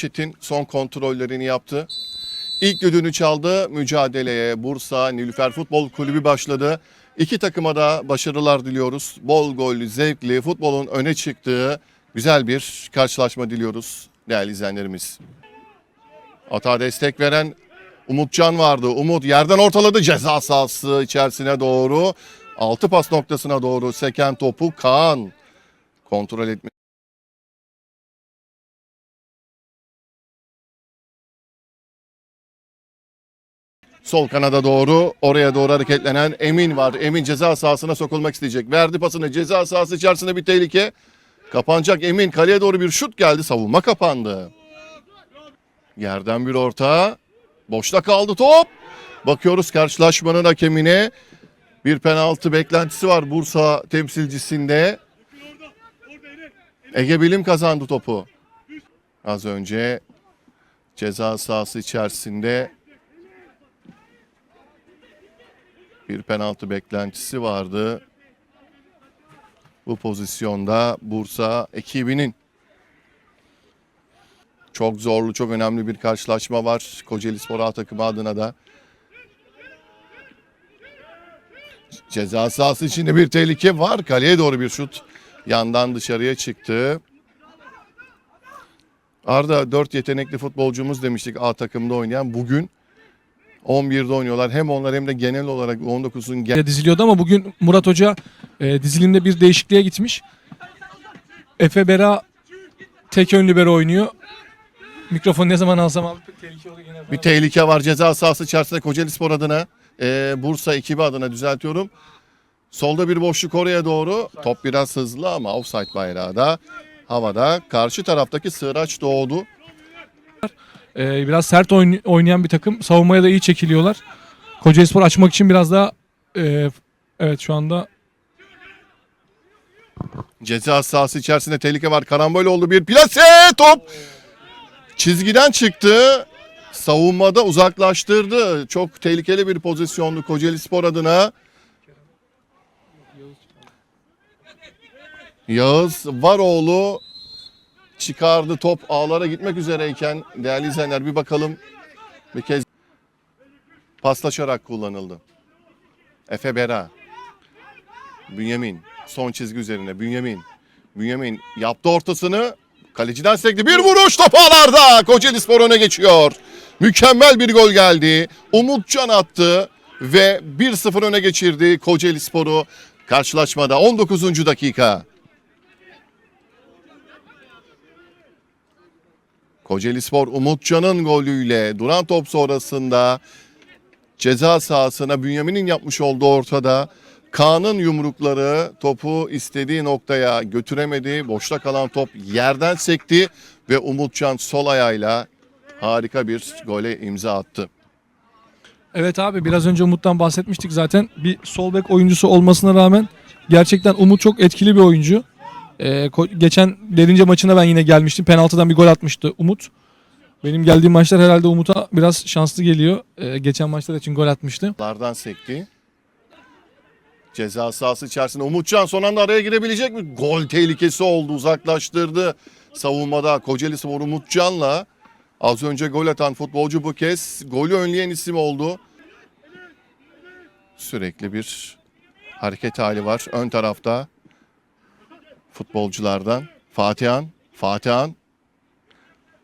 Çetin son kontrollerini yaptı. İlk düdüğünü çaldı. Mücadeleye Bursa Nilüfer Futbol Kulübü başladı. İki takıma da başarılar diliyoruz. Bol gollü, zevkli, futbolun öne çıktığı güzel bir karşılaşma diliyoruz değerli izleyenlerimiz. Ata destek veren Umutcan vardı. Umut yerden ortaladı ceza sahası içerisine doğru. Altı pas noktasına doğru seken topu Kaan kontrol etme. Sol kanada doğru oraya doğru hareketlenen Emin var. Emin ceza sahasına sokulmak isteyecek. Verdi pasını ceza sahası içerisinde bir tehlike. Kapanacak Emin kaleye doğru bir şut geldi. Savunma kapandı. Yerden bir orta. Boşta kaldı top. Bakıyoruz karşılaşmanın hakemine. Bir penaltı beklentisi var Bursa temsilcisinde. Ege Bilim kazandı topu. Az önce ceza sahası içerisinde bir penaltı beklentisi vardı. Bu pozisyonda Bursa ekibinin çok zorlu, çok önemli bir karşılaşma var. Kocaeli Spor A takımı adına da. Ceza sahası içinde bir tehlike var. Kaleye doğru bir şut yandan dışarıya çıktı. Arda 4 yetenekli futbolcumuz demiştik A takımda oynayan. Bugün 11'de oynuyorlar. Hem onlar hem de genel olarak 19'un gen- diziliyordu ama bugün Murat Hoca e, dizilimde bir değişikliğe gitmiş. Efe Bera tek ön libero oynuyor. Mikrofonu ne zaman alsam abi tehlike olur yine. bir tehlike var ceza sahası içerisinde Kocaeli Spor adına. e, Bursa ekibi adına düzeltiyorum. Solda bir boşluk oraya doğru. Top biraz hızlı ama offside bayrağı da havada. Karşı taraftaki Sığraç doğdu. E, biraz sert oyn- oynayan bir takım. Savunmaya da iyi çekiliyorlar. Kocaelispor açmak için biraz daha e, evet şu anda Ceza sahası içerisinde tehlike var. Karambol oldu bir plase top. Çizgiden çıktı. Savunmada uzaklaştırdı. Çok tehlikeli bir pozisyondu Kocaeli Spor adına. Yağız Varoğlu çıkardı top ağlara gitmek üzereyken değerli izleyenler bir bakalım bir kez paslaşarak kullanıldı. Efe Bera, Bünyamin son çizgi üzerine Bünyamin. Bünyamin yaptı ortasını. Kaleciden sekti. Bir vuruş top ağlarda. Kocaeli Spor öne geçiyor. Mükemmel bir gol geldi. Umutcan attı ve 1-0 öne geçirdi Kocaeli Spor'u. Karşılaşmada 19. dakika. Kocaeli Spor Umutcan'ın golüyle duran top sonrasında ceza sahasına Bünyamin'in yapmış olduğu ortada. Kaan'ın yumrukları topu istediği noktaya götüremedi. Boşta kalan top yerden sekti ve Umutcan sol ayağıyla harika bir gole imza attı. Evet abi biraz önce Umut'tan bahsetmiştik zaten. Bir sol bek oyuncusu olmasına rağmen gerçekten Umut çok etkili bir oyuncu. Ee, geçen derince maçına ben yine gelmiştim. Penaltıdan bir gol atmıştı Umut. Benim geldiğim maçlar herhalde Umut'a biraz şanslı geliyor. Ee, geçen maçlar için gol atmıştı. Lardan sekti. Ceza sahası içerisinde Umutcan son anda araya girebilecek mi? Gol tehlikesi oldu uzaklaştırdı. Savunmada Kocaeli Spor Umutcan'la az önce gol atan futbolcu bu kez golü önleyen isim oldu. Sürekli bir hareket hali var ön tarafta futbolculardan. Fatihan, Fatihan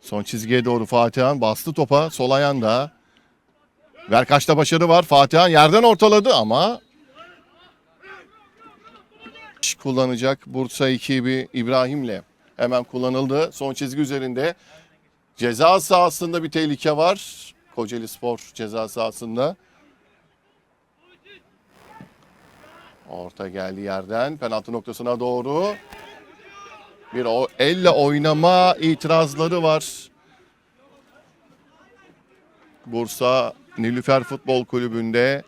son çizgiye doğru Fatihan bastı topa sol ayağında. Verkaç'ta başarı var. Fatihan yerden ortaladı ama kullanacak Bursa ekibi İbrahim'le hemen kullanıldı. Son çizgi üzerinde ceza sahasında bir tehlike var. Kocaeli Spor ceza sahasında. Orta geldi yerden penaltı noktasına doğru. Bir o elle oynama itirazları var. Bursa Nilüfer Futbol Kulübü'nde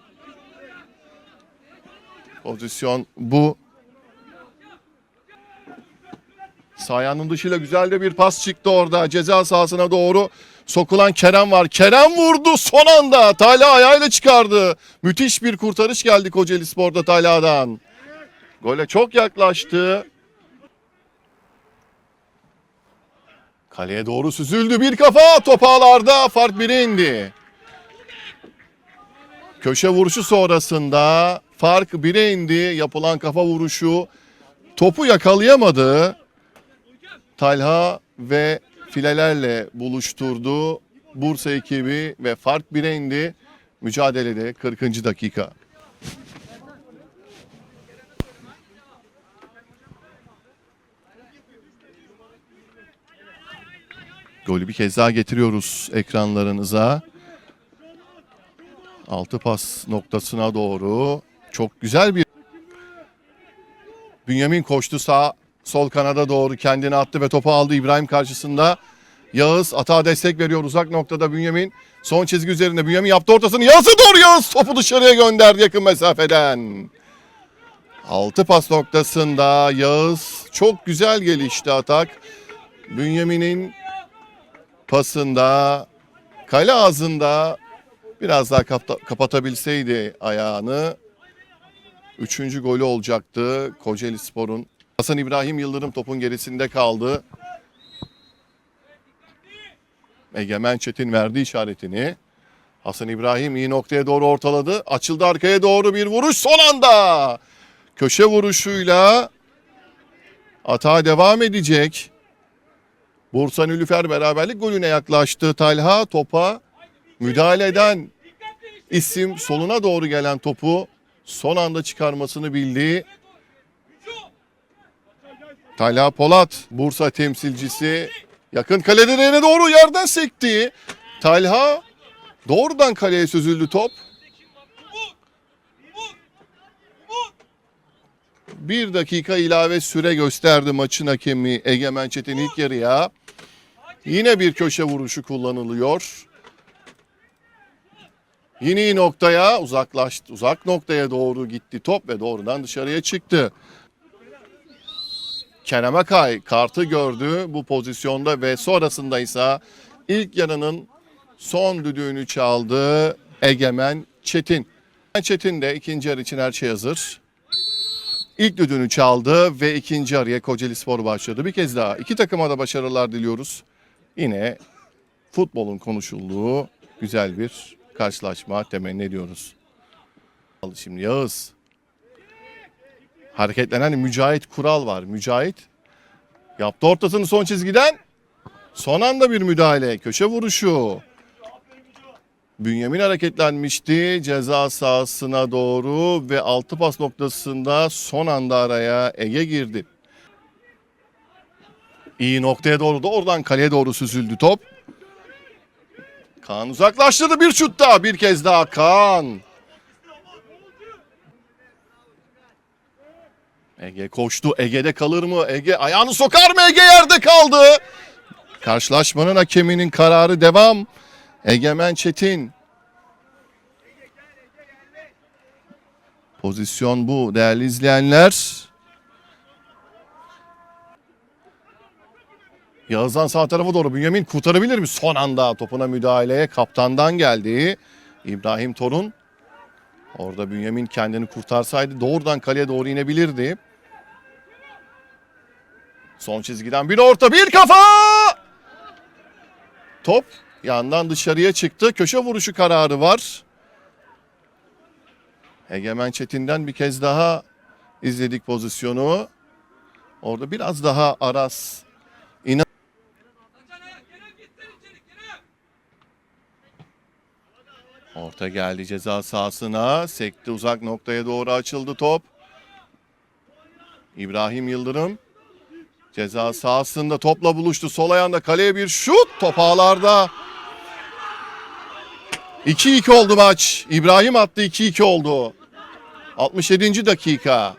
pozisyon bu. Sayanın dışıyla güzel de bir pas çıktı orada. Ceza sahasına doğru sokulan Kerem var. Kerem vurdu son anda. Talha ayağıyla çıkardı. Müthiş bir kurtarış geldi Kocaeli Spor'da Talha'dan. Gole çok yaklaştı. Kaleye doğru süzüldü bir kafa top ağlarda fark 1'e indi. Köşe vuruşu sonrasında fark 1'e indi. Yapılan kafa vuruşu topu yakalayamadı. Talha ve filelerle buluşturdu. Bursa ekibi ve fark 1'e indi. Mücadelede 40. dakika. Golü bir kez daha getiriyoruz ekranlarınıza. Altı pas noktasına doğru. Çok güzel bir Bünyamin koştu sağ sol kanada doğru kendini attı ve topu aldı İbrahim karşısında. Yağız atağa destek veriyor uzak noktada Bünyamin. Son çizgi üzerinde Bünyamin yaptı ortasını. Yağız'a doğru Yağız topu dışarıya gönderdi yakın mesafeden. Altı pas noktasında Yağız çok güzel gelişti atak. Bünyamin'in pasında kale ağzında biraz daha kapta- kapatabilseydi ayağını Üçüncü golü olacaktı Kocaeli Spor'un. Hasan İbrahim Yıldırım topun gerisinde kaldı. Egemen Çetin verdi işaretini. Hasan İbrahim iyi noktaya doğru ortaladı. Açıldı arkaya doğru bir vuruş son anda. Köşe vuruşuyla atağa devam edecek. Bursa Nülüfer beraberlik golüne yaklaştı. Talha topa müdahale eden isim soluna doğru gelen topu son anda çıkarmasını bildi. Talha Polat Bursa temsilcisi yakın kale direğine doğru yerden sekti. Talha doğrudan kaleye süzüldü top. Bir dakika ilave süre gösterdi maçın hakemi Egemen Çetin ilk yarıya. Yine bir köşe vuruşu kullanılıyor. Yine noktaya uzaklaştı. Uzak noktaya doğru gitti top ve doğrudan dışarıya çıktı. Kerem Akay kartı gördü bu pozisyonda ve sonrasında ise ilk yarının son düdüğünü çaldı Egemen Çetin. Çetin de ikinci yarı için her şey hazır. İlk düdüğünü çaldı ve ikinci yarıya Kocaeli Spor başladı. Bir kez daha iki takıma da başarılar diliyoruz. Yine futbolun konuşulduğu güzel bir karşılaşma temenni ediyoruz. Şimdi Yağız. Hareketlenen Mücahit Kural var. Mücahit yaptı ortasını son çizgiden. Son anda bir müdahale. Köşe vuruşu. Bünyamin hareketlenmişti ceza sahasına doğru ve altı pas noktasında son anda araya Ege girdi. İyi noktaya doğru da oradan kaleye doğru süzüldü top. Kaan uzaklaştırdı bir şut daha bir kez daha Kaan. Ege koştu. Ege'de kalır mı? Ege ayağını sokar mı? Ege yerde kaldı. Karşılaşmanın hakeminin kararı devam. Egemen Çetin. Pozisyon bu değerli izleyenler. Yağız'dan sağ tarafa doğru Bünyamin kurtarabilir mi? Son anda topuna müdahaleye kaptandan geldi. İbrahim Torun. Orada Bünyamin kendini kurtarsaydı doğrudan kaleye doğru inebilirdi. Son çizgiden bir orta bir kafa! Top yandan dışarıya çıktı. Köşe vuruşu kararı var. Egemen Çetin'den bir kez daha izledik pozisyonu. Orada biraz daha Aras Orta geldi ceza sahasına. Sekti uzak noktaya doğru açıldı top. İbrahim Yıldırım ceza sahasında topla buluştu. Sol ayağında kaleye bir şut. Top ağlarda. 2-2 oldu maç. İbrahim attı 2-2 oldu. 67. dakika.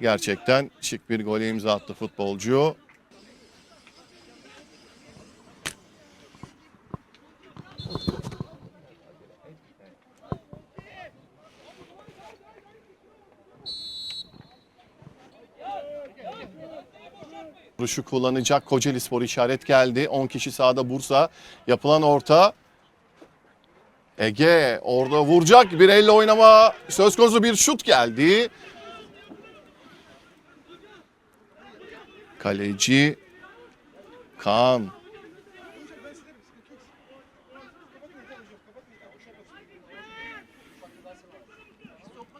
Gerçekten şık bir gole imza attı futbolcu. Vuruşu kullanacak Kocaeli Spor işaret geldi. 10 kişi sahada Bursa. Yapılan orta. Ege orada vuracak. Bir elle oynama. Söz konusu bir şut geldi. Kaleci Kaan.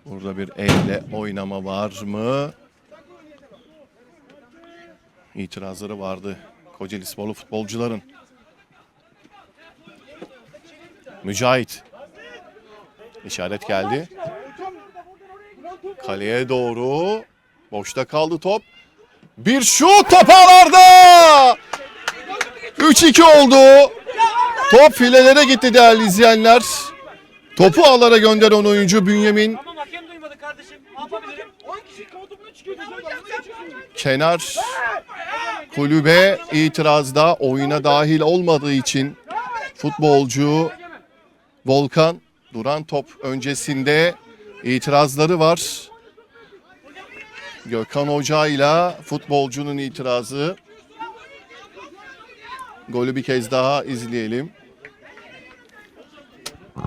Burada bir elle oynama var mı? İtirazları vardı Kocaeli sporlu futbolcuların. Mücahit. İşaret geldi. Kaleye doğru. Boşta kaldı top. Bir şut top ağlarda. 3-2 oldu. Top filelere gitti değerli izleyenler. Topu ağlara gönderen oyuncu Bünyamin Tamam hakem duymadı kardeşim. Ne yapabilirim? 10 kişi koltuğuna çıkıyor. Kenar kulübe itirazda oyuna dahil olmadığı için futbolcu Volkan duran top öncesinde itirazları var. Gökhan Hoca ile futbolcunun itirazı. Golü bir kez daha izleyelim.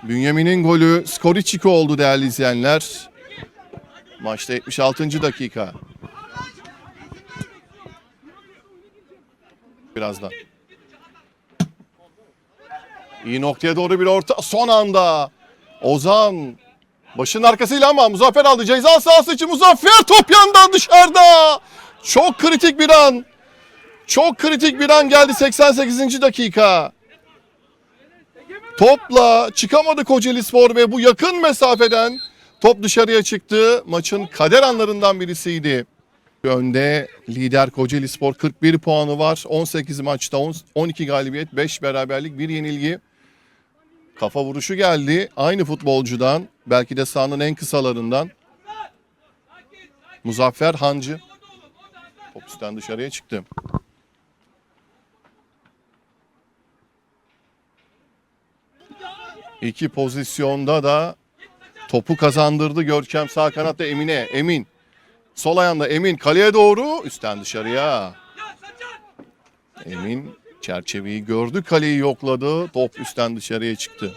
Bünyamin'in golü skor 2 oldu değerli izleyenler. Maçta 76. dakika. Birazdan. İyi noktaya doğru bir orta. Son anda. Ozan. Başın arkasıyla ama Muzaffer aldı. Ceza sahası için Muzaffer top yandan dışarıda. Çok kritik bir an. Çok kritik bir an geldi 88. dakika. Topla çıkamadı Kocaeli Spor ve bu yakın mesafeden top dışarıya çıktı. Maçın kader anlarından birisiydi. Önde lider Kocaeli Spor 41 puanı var. 18 maçta 10 12 galibiyet, 5 beraberlik, 1 yenilgi. Kafa vuruşu geldi. Aynı futbolcudan. Belki de sahanın en kısalarından. Muzaffer Hancı. Top dışarıya çıktı. İki pozisyonda da topu kazandırdı Görkem sağ kanatta Emine. Emin. Sol ayağında Emin kaleye doğru üstten dışarıya. Emin çerçeveyi gördü kaleyi yokladı. Top üstten dışarıya çıktı.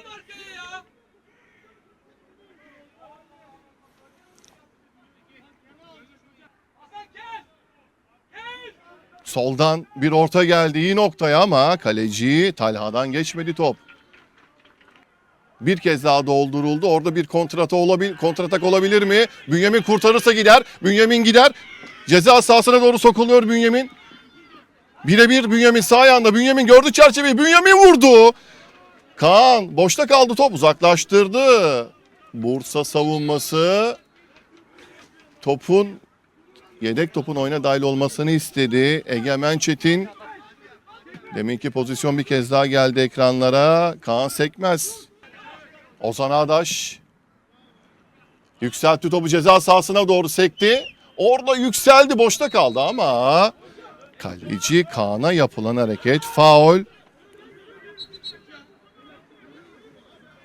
Soldan bir orta geldi iyi noktaya ama kaleci Talha'dan geçmedi top. Bir kez daha dolduruldu. Orada bir kontrata olabil kontratak olabilir mi? Bünyamin kurtarırsa gider. Bünyamin gider. Ceza sahasına doğru sokuluyor Bünyamin. Birebir Bünyamin sağ ayağında. Bünyamin gördü çerçeveyi. Bünyamin vurdu. Kaan boşta kaldı top uzaklaştırdı. Bursa savunması topun yedek topun oyuna dahil olmasını istedi. Egemen Çetin deminki pozisyon bir kez daha geldi ekranlara. Kaan Sekmez Ozan Ağdaş yükseltti topu ceza sahasına doğru sekti. Orada yükseldi boşta kaldı ama kaleci Kaan'a yapılan hareket faul.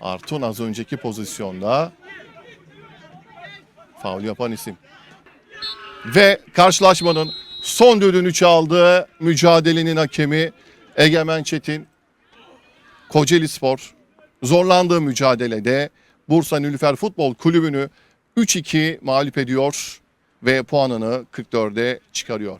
Artun az önceki pozisyonda faul yapan isim. Ve karşılaşmanın son düdüğünü çaldı mücadelenin hakemi Egemen Çetin. Kocaeli Spor zorlandığı mücadelede Bursa Nülüfer Futbol Kulübü'nü 3-2 mağlup ediyor ve puanını 44'e çıkarıyor.